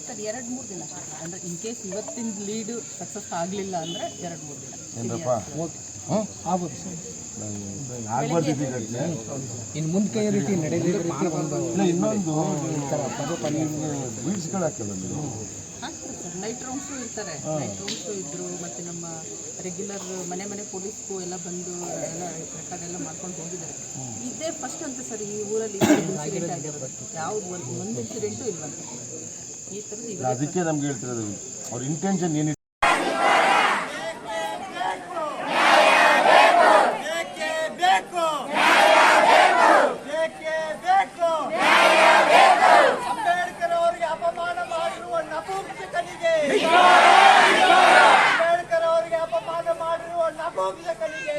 Sir ಎರಡು ಮೂರು ದಿನ ಅಂದ್ರೆ ಇನ್ ಕೇಸ್ ಇವತ್ತಿನ ಲೀಡ್ ಸಕ್ಸಸ್ ಆಗಲಿಲ್ಲ ಅಂದ್ರೆ ಎರಡು ಮೂರು ದಿನ. ಏನಪ್ಪ ಆಗ್ಬೋದು ಸರ್. ಇನ್ನು ಮುಂದೆ ಕೈ ರೀತಿ ನಡೆದಿದ್ರೆ ಇಲ್ಲ ಇನ್ನೊಂದು ಬೀಡ್ಸ್ಗಳು ಹಾಕಲ್ಲ ನೀವು ನೈಟ್ ಇರ್ತಾರೆ. ನೈಟ್ ರೌಂಡ್ಸು ಇದ್ದರು ಮತ್ತು ನಮ್ಮ ರೆಗ್ಯುಲರ್ ಮನೆ ಮನೆ ಪೊಲೀಸ್ಗೂ ಎಲ್ಲ ಬಂದು ಎಲ್ಲ ರೆಕಾರ್ಡ್ ಎಲ್ಲ ಮಾಡ್ಕೊಂಡು ಹೋಗಿದ್ದಾರೆ. ಇದೇ ಫಸ್ಟ್ ಅಂತ ಸರ್ ಈ ಊರಲ್ಲಿ ಇನ್ಸಿಡೆಂಟ್ ಆಗಿರೋದು ಯಾವ್ದು ಒಂದು ಒಂದು ಇನ್ಸಿಡೆಂಟು ಇಲ್ವಂತೆ. ಈ ಥರದ್ದು ಅದಕ್ಕೆ ನಮ್ಗೆ ಹೇಳ್ತಿರೋದು. ಅವ್ರ ಇಂಟೆನ್ಷನ್ ಏನಿದೆ ನಪುಂಸಕನಿಗೆ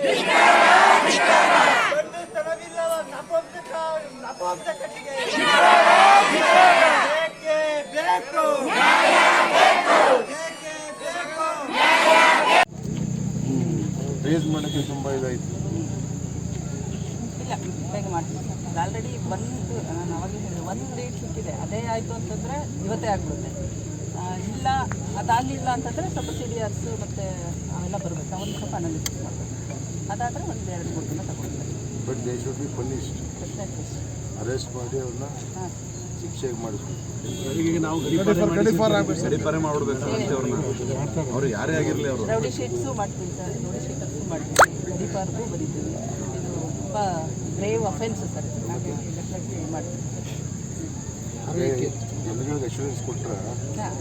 ಬೇಕು ಬೇಕು ರೇಸ್ ಮಾಡೋಕ್ಕೆ ತುಂಬ ಇದಾಯಿತು. ಇಲ್ಲ, ಬೇಗ ಮಾಡ್ತೀನಿ. ಆಲ್ರೆಡಿ ಒಂದು ನಾನು ಅವಾಗ ಒಂದು ಡೇಟ್ ಸಿಕ್ಕಿದೆ ಅದೇ ಆಯಿತು ಅಂತಂದರೆ ಇವತ್ತೇ ಆಗ್ಬಿಡುತ್ತೆ. ಇಲ್ಲ ಅದಾಗಲಿಲ್ಲ ಅಂತಂದರೆ ಸ್ವಲ್ಪ ಸಿ ಡಿ ಆರ್ಸು ಮತ್ತು ಅವೆಲ್ಲ ಬರಬೇಕು. ಅವನ್ನ ಸ್ವಲ್ಪ ಅನಾಲಿಸಿಸ್ ಮಾಡಬೇಕು. ಅದಾದರೆ ಒಂದು ಎರಡು ಮೂರು ದಿನ ತಗೊಳ್ತಾರೆ but they should be punished arrest ಮಾಡಿ ಅವ್ರನ್ನ ಹಾಂ. ಶಿಕ್ಷೆಗೆ ಮಾಡಿಸ್ಬೇಕು. ಗಡಿಪಾರೆ ಮಾಡ್ಬಿಡ್ಬೇಕು ಮತ್ತೆ ಅವ್ರನ್ನ. ಅವ್ರು ಯಾರೇ ಆಗಿರಲಿ ಅವರು. ರೌಡಿ ಶೀಟ್ಸು ಮಾಡ್ತೀವಿ ಸರ್. ರೌಡಿ ಶೀಟರ್ಸು ಮಾಡ್ತೀವಿ. ಗಡಿಪಾರ್ಗೂ ಬರೀತೀವಿ. ಇದು ತುಂಬ ಗ್ರೇವ್ ಅಫೆನ್ಸ್ ಸರ್ ಡೆಫಿನೆಟ್ಲಿ ಮಾಡ್ತೀವಿ. ಜನಗಳಿಗೆ ಅಶ್ಯೂರೆನ್ಸ್ ಕೊಟ್ಟರೆ ಹಾಂ.